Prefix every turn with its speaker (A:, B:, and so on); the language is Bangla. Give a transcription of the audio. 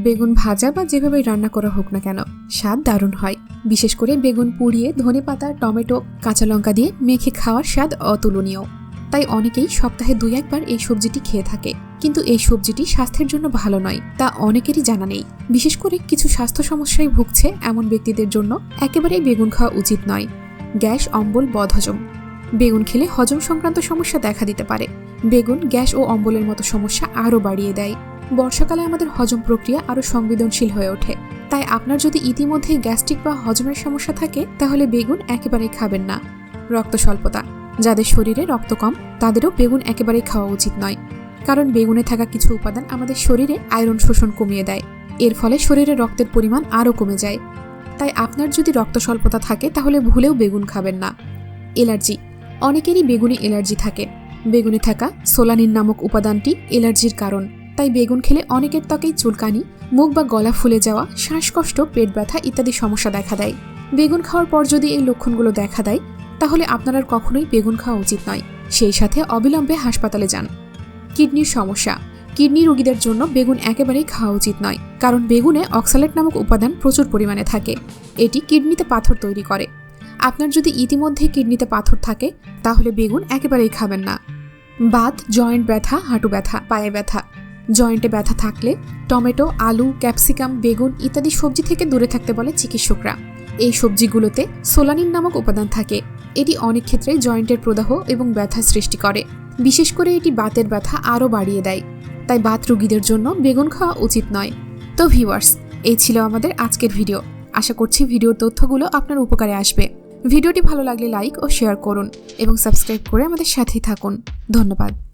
A: বেগুন ভাজা বা যেভাবে রান্না করা হোক না কেন, স্বাদ দারুণ হয়। বিশেষ করে বেগুন পুড়িয়ে ধনে পাতা, টমেটো, কাঁচা লঙ্কা দিয়ে মেখে খাওয়ার স্বাদ অতুলনীয়। তাই অনেকেই সপ্তাহে দুই একবার এই সবজিটি খেয়ে থাকে। কিন্তু এই সবজিটি স্বাস্থ্যের জন্য ভালো নয়, তা অনেকেরই জানা নেই। বিশেষ করে কিছু স্বাস্থ্য সমস্যায় ভুগছে এমন ব্যক্তিদের জন্য একেবারেই বেগুন খাওয়া উচিত নয়। গ্যাস, অম্বল, বদহজম। বেগুন খেলে হজম সংক্রান্ত সমস্যা দেখা দিতে পারে। বেগুন, গ্যাস ও অম্বলের মতো সমস্যা আরও বাড়িয়ে দেয়। বর্ষাকালে আমাদের হজম প্রক্রিয়া আরও সংবেদনশীল হয়ে ওঠে। তাই আপনার যদি ইতিমধ্যেই গ্যাস্ট্রিক বা হজমের সমস্যা থাকে, তাহলে বেগুন একেবারেই খাবেন না। রক্ত স্বল্পতা, যাদের শরীরে রক্ত কম, তাদেরও বেগুন একেবারেই খাওয়া উচিত নয়। কারণ বেগুনে থাকা কিছু উপাদান আমাদের শরীরে আয়রন শোষণ কমিয়ে দেয়। এর ফলে শরীরে রক্তের পরিমাণ আরও কমে যায়। তাই আপনার যদি রক্ত স্বল্পতা থাকে, তাহলে ভুলেও বেগুন খাবেন না। এলার্জি, অনেকেরই বেগুনে এলার্জি থাকে। বেগুনে থাকা সোলানিন নামক উপাদানটি এলার্জির কারণ। তাই বেগুন খেলে অনেকের ত্বকেই চুলকানি, মুখ বা গলা ফুলে যাওয়া, শ্বাসকষ্ট, পেট ব্যথা ইত্যাদি সমস্যা দেখা দেয়। বেগুন খাওয়ার পর যদি এই লক্ষণগুলো দেখা দেয়, তাহলে আপনার আর কখনোই বেগুন খাওয়া উচিত নয়। সেই সাথে অবিলম্বে হাসপাতালে যান। কিডনির সমস্যা। কিডনি রোগীদের জন্য বেগুন একেবারেই খাওয়া উচিত নয়, কারণ বেগুনে অক্সালেট নামক উপাদান প্রচুর পরিমাণে থাকে। এটি কিডনিতে পাথর তৈরি করে। আপনার যদি ইতিমধ্যে কিডনিতে পাথর থাকে, তাহলে বেগুন একেবারেই খাবেন না। বাত, জয়েন্ট ব্যথা, হাঁটু ব্যথা, পায়ে ব্যথা। জয়েন্টে ব্যথা থাকলে টমেটো, আলু, ক্যাপসিকাম, বেগুন ইত্যাদি সবজি থেকে দূরে থাকতে বলে চিকিৎসকরা। এই সবজিগুলোতে সোলানিন নামক উপাদান থাকে। এটি অনেক ক্ষেত্রে জয়েন্টের প্রদাহ এবং ব্যথা সৃষ্টি করে। বিশেষ করে এটি বাতের ব্যথা আরও বাড়িয়ে দেয়। তাই বাত রুগীদের জন্য বেগুন খাওয়া উচিত নয়। তো ভিউয়ার্স, এই ছিল আমাদের আজকের ভিডিও। আশা করছি ভিডিওর তথ্যগুলো আপনার উপকারে আসবে। ভিডিওটি ভালো লাগলে লাইক ও শেয়ার করুন এবং সাবস্ক্রাইব করে আমাদের সাথেই থাকুন। ধন্যবাদ।